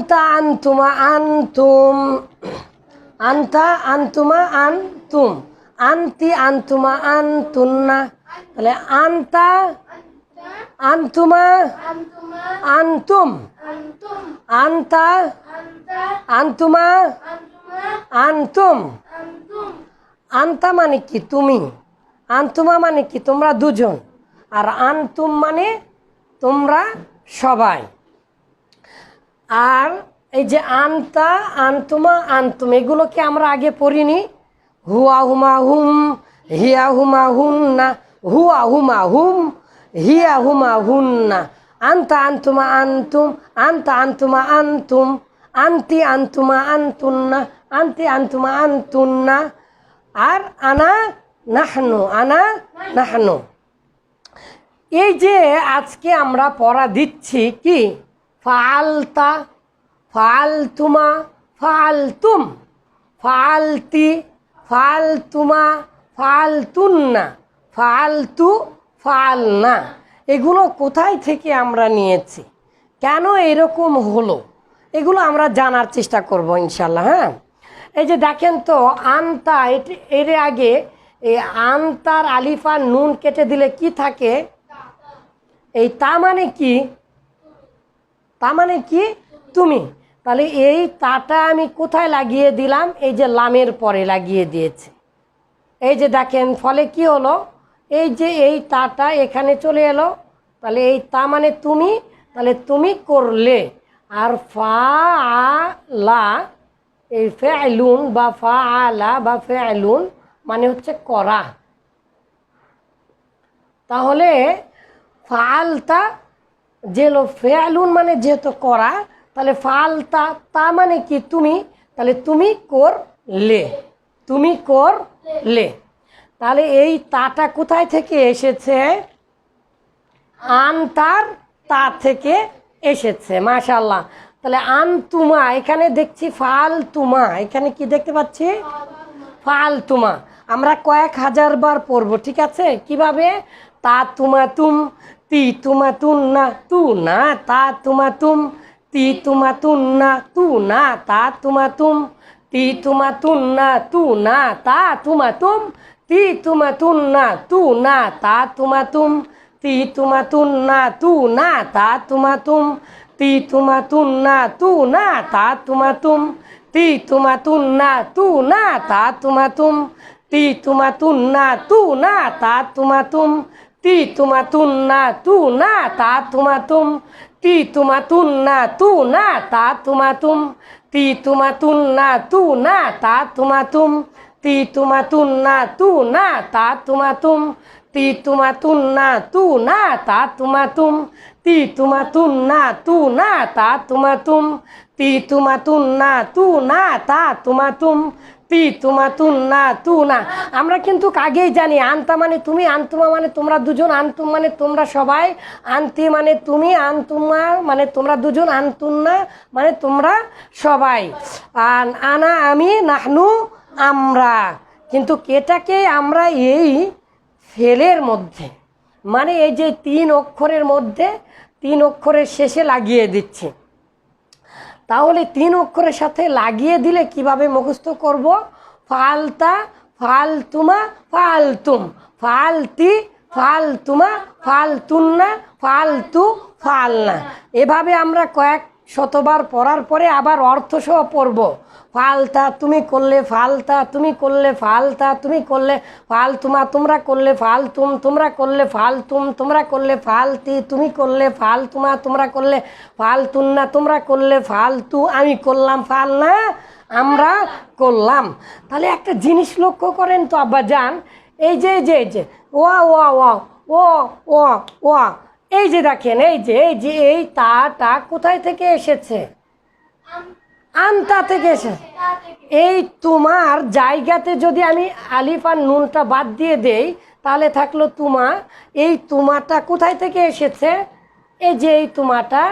আন্তা আন্তুমা আন্তুম আন্তা আন্তুমা আন্তুম আন্তি আন্তুমা আন্তুন্না তাহলে আন্তা আন্তুমা আন্তুম আন্তা আন্তুমা আন্তুম আন্তা মানে কি তুমি আন্তুমা মানে কি তোমরা দুজন আর আন্তুম মানে তোমরা সবাই আর এই যে আন্তা আন্তুমা আন্তুম এগুলোকে আমরা আগে পড়িনি? হুয়া হুমা হুম হিয়া হুমা হুম না হুয়া হুমা হুম হিয়া হুমা হুন্না আন্তা, আন্তুমা, আন্তুম, আন্তা, আন্তুমা, আন্তুম, আন্তি, আন্তুমা, আন্তুন্না, আন্তি, আন্তুমা, আন্তুন্না। আর আনা, নাহনু আনা, নাহনু। এই যে আজকে আমরা পড়া দিচ্ছি কি? ফালতা, ফালতুমা, ফালতুম। ফালতি, ফালতুমা, ফালতুন্না। ফালতু, ফালনা। এগুলো কোথায় থেকে আমরা নিয়েছি? কেন এরকম হলো? এগুলো আমরা জানার চেষ্টা করব ইনশাল্লাহ হ্যাঁ? এই যে দেখেন তো, আন্তা, এটি- এর আগে এই আন্তার আলিফার নুন কেটে দিলে কি থাকে? এই তা মানে কি? তা মানে কি? তুমি। তাহলে এই তাটা আমি কোথায় লাগিয়ে দিলাম? এই যে লামের পরে লাগিয়ে দিয়েছি। এই যে দেখেন, ফলে কি হলো? এই যে এই তাটা এখানে চলে এলো। তাহলে এই তা মানে তুমি। তাহলে তুমি করলে। আর ফা লা এই ফে ফেলুন বা ফা আলা বা ফে ফেলুন মানে হচ্ছে করা। তাহলে ফালতা যে হলো ফেলুন মানে যেহেতু করা, তাহলে ফালতা তা মানে কি তুমি? তাহলে তুমি করলে তুমি করলে তাহলে এই তাটা কোথায় থেকে এসেছে? আনতার তা থেকে এসেছে মাশাল্লাহ তাহলে আনতুমা, এখানে দেখছি ফালতুমা। এখানে কি দেখতে পাচ্ছি? ফালতুমা। আমরা কয়েক হাজার বার পড়ব, ঠিক আছে? কীভাবে? তা তুমা তুম তি তুমা তুন না তু না তা তুমা তুম তি তুমা তুন না তু না তা তুমা তুম তি তুমা তুন না তু না তা তুমা তুম তি তুমা তুন না তু না তা তুমা তুম তি তুমা তুন না তু তুমা তুন না তু না তা তুমা তুম। তি তুমা তুন না তু না তা তুমা তুম। তি তুমা তুন না তু না তা তুমা তুম। তি তুমা তুন না তু না তা তুমা তুম, তি তুমা তুন না তু না তা তুমা তুম, তি তুমা তুন না তু না তা তুমা তুম, তি তুমা তুন না তু না তা তুমা তুম, তি তুমা তুন না তু না। না না না না না না আমরা কিন্তু আগেই জানি, আনতা মানে তুমি, আন্তুমা মানে তোমরা দুজন, আন্তুম মানে তোমরা সবাই, আন্তি মানে তুমি, আন্তুমা মানে তোমরা দুজন, আন্তুন্না মানে তোমরা সবাই। আনা আমি নাহনু আমরা। কিন্তু এটাকে আমরা এই ফেলের মধ্যে মানে এই যে তিন অক্ষরের মধ্যে তিন অক্ষরের শেষে লাগিয়ে দিচ্ছি। তাহলে তিন অক্ষরের সাথে লাগিয়ে দিলে কীভাবে মুখস্থ করব? ফালতা, ফালতুমা, ফালতুম। ফালতি, ফালতুমা, ফালতুন্না, ফালতু, ফালনা। এভাবে আমরা কয়েক শতবার পড়ার পরে আবার অর্থসহ পড়ব। ফালতা তুমি করলে ফালতা, তুমি করলে ফালতা, তুমি করলে ফালতুমা তোমরা করলে ফালতুম, তোমরা করলে ফালতুম, তোমরা করলে ফালতি, তুমি করলে ফালতুমা, তোমরা করলে ফালতুন্না, তোমরা করলে ফালতু, আমি করলাম ফালনা, আমরা করলাম। তাহলে একটা জিনিস লক্ষ্য করেন তো আব্বা যান এই যে যে যে, ওয়া ও ও ওয়া এই যে দেখেন, এই যে এই যে, এই তাটা কোথায় থেকে এসেছে? আনতা থেকে এসেছে এই তোমার জায়গাতে যদি আমি আলিফ আর নুনটা বাদ দিয়ে দেই, তাহলে থাকল তুমা এই তোমাটা কোথায় থেকে এসেছে? এই যে, এই তুমাটা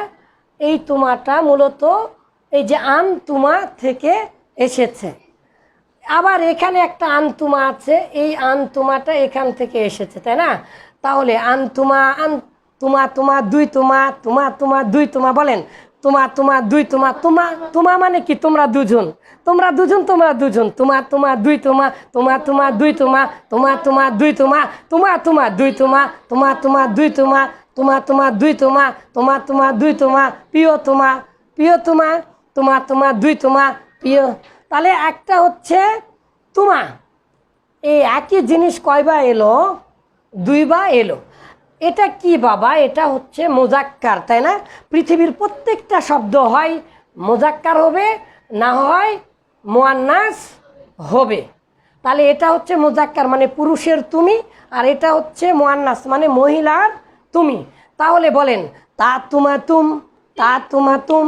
এই তোমাটা মূলত এই যে আন তুমা থেকে এসেছে। আবার এখানে একটা আনতুমা আছে, এই আনতুমাটা এখান থেকে এসেছে, তাই না? তাহলে আনতুমা, আন তুমা তুমা দুই তোমা তোমা তুমা দুই তোমা বলেন তোমা তোমা দুই তোমা তোমা তোমা মানে কি তোমরা দুজন তোমরা দুজন তোমরা দুজন তোমা তোমা দুই তোমা তোমা তোমা দুই তোমা তোমা তোমা দুই তোমা তোমা তোমা দুই তোমা তোমা তোমা দুই তোমা তোমা তোমা দুই তোমা তোমা তোমা দুই তোমা প্রিয় তোমা প্রিয় তোমা তোমা তোমা দুই তোমা প্রিয় তাহলে একটা হচ্ছে তোমা এই একই জিনিস কয়বার এলো দুইবার এলো এটা কি বাবা? এটা হচ্ছে মোজাক্কার, তাই না? পৃথিবীর প্রত্যেকটা শব্দ হয় মোজাক্কার হবে, না হয় মোয়ান্নাস হবে। তাহলে এটা হচ্ছে মোজাক্কার মানে পুরুষের তুমি, আর এটা হচ্ছে মোয়ান্নাস মানে মহিলার তুমি। তাহলে বলেন, তা তুমা তুম, তা তুমা তুম,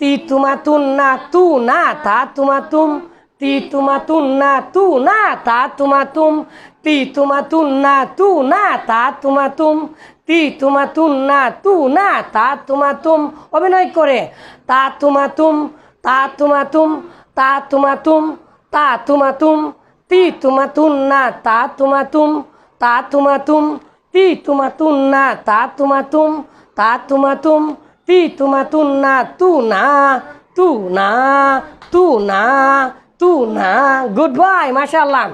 তি তুমা তুন না তু না, তা তুমা তুম, তি তুমা তুন না তু না, তা তুমা তুম তি তুমা তুন না তু না তা তুমা তুম তি তুমা তুন না তু না তা তুমা তুম অভিনয় করে তা তুমা তুম তা তুমা তুম তা তুমা তুম তা তুমা তুম তি তুমা তুন না তা তুমা তুম তা তুমা তুম তি তুমা তুন না তা তুমা তুম তা তুমা তুম তি তুমা তুন না তু না তু না তু না তু না গুড বাই মাশাল্লাহ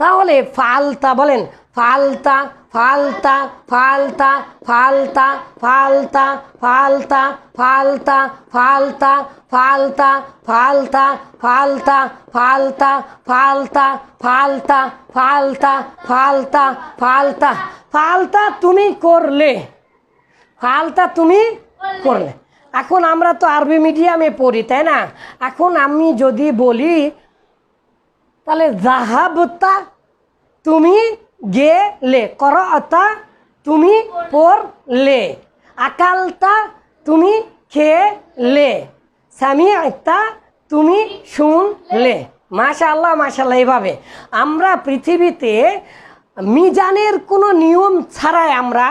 তাহলে ফালতা বলেন ফালতা ফালতা ফালতা ফালতা ফালতা ফালতা ফালতা ফালতা ফালতা ফালতা ফালতা ফালতা ফালতা ফালতা ফালতা ফালতা ফালতা ফালতা তুমি করলে ফালতা তুমি করলে এখন আমরা তো আরবি মিডিয়ামে পড়ি তাই না এখন আমি যদি বলি তাহলে জাহাবতা তুমি গেলে, করতা তুমি পড়লে, আকালতা তুমি খেলে সামিয়াতা তুমি শুনলে। মাশাল্লাহ মাশাল্লাহ এইভাবে। আমরা পৃথিবীতে মিজানের কোনো নিয়ম ছাড়াই আমরা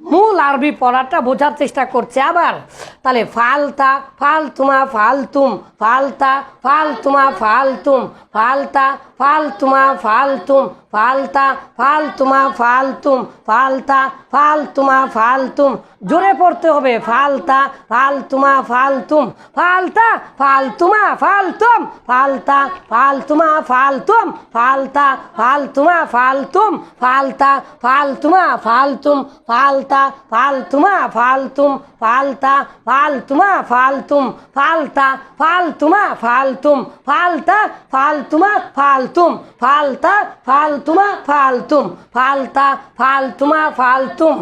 মূল আরবি পড়াটা বোঝার চেষ্টা করছে আবার তাহলে ফালতা ফালতুমা ফালতুম ফালতা ফালতুমা ফালতুম ফালতা ফালতুমা ফালতুম ফালতা ফালতুমা ফালতুম ফালতা ফালতুমা ফালতুম জোরে পড়তে হবে ফালতা ফালতুমা ফালতুম ফালতা ফালতুমা ফালতুম ফালতা ফালতুমা ফালতুম ফালতা ফালতুমা ফালতুম ফালতা ফালতুমা ফালতুম ফালতা ফালতুমা, ফালতুম, ফালতা, ফালতুমা, ফালতুম, ফালতা, ফালতুমা, ফালতুম, ফালতা, ফালতুমা, ফালতুম, ফালতা, ফালতুমা, ফালতুম, ফালতা, ফালতুমা, ফালতুম।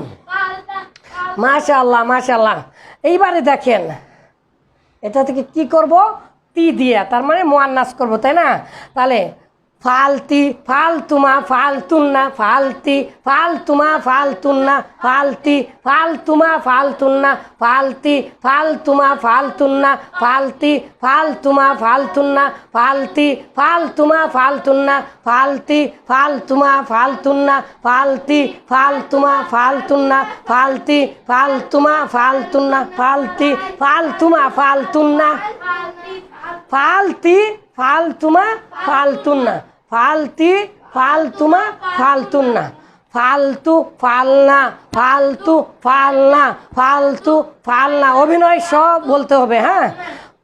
মাশাল্লাহ মাশাল্লাহ এইবারে দেখেন, এটা থেকে কি করব? তি দিয়া, তার মানে মোয়ান্নাস করব, তাই না? তাহলে ফালতি ফালতুমা ফালতুন্না ফালতি ফালতুমা ফালতুন্না ফালতি ফালতুমা ফালতুন্না ফালতি ফালতুমা ফালতুন্না ফালতি ফালতুমা ফালতুন্না ফালতি ফালতুমা ফালতুন্না ফালতি ফালতুমা ফালতুন্না ফালতি ফালতুমা ফালতুন্না ফালতি ফালতুমা ফালতুন্না ফালতি ফালতুমা ফালতুন্না ফালতি ফালতুমা ফালতুন্না। ফালতি ফালতুমা ফালতুন্না। ফালতু ফালনা ফালতু ফালনা ফালতু ফালনা। অভিনয় সব বলতে হবে হ্যাঁ?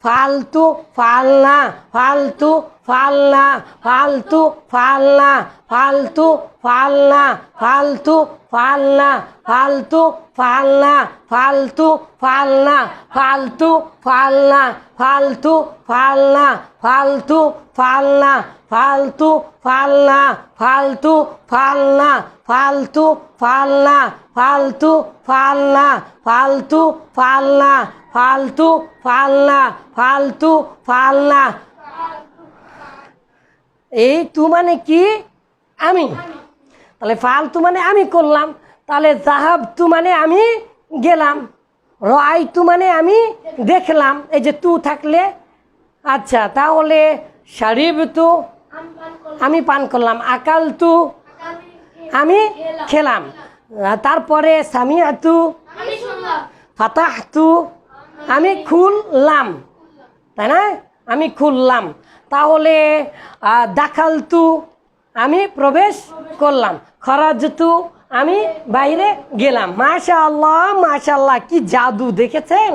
ফালতু ফালনা ফালতু ফালনা ফালতু ফালনা ফালতু ফালনা ফালতু ফালনা ফালতু ফালনা ফালতু ফালনা ফালতু ফালনা ফালতু ফালনা ফালতু ফালনা ফালতু ফালনা ফালতু ফালনা ফালতু ফালনা ফালতু ফালনা ফালতু ফালনা ফালতু ফালনা ফালতু ফালনা। এই তু মানে কি? আমি। তাহলে ফালতু মানে আমি করলাম। তাহলে জাহাব তু মানে আমি গেলাম। রাই তু মানে আমি দেখলাম। এই যে তু থাকলে। আচ্ছা তাহলে শারিব তু আমি পান করলাম। আকাল তু আমি খেলাম। তারপরে সামিয়া তু ফাতাহ তু আমি খুললাম, তাই না? আমি খুললাম। তাহলে দাখালতু, আমি প্রবেশ করলাম। খরাজতু, আমি বাইরে গেলাম। মাশাল্লাহ মাশাল্লাহ কি জাদু দেখেছেন?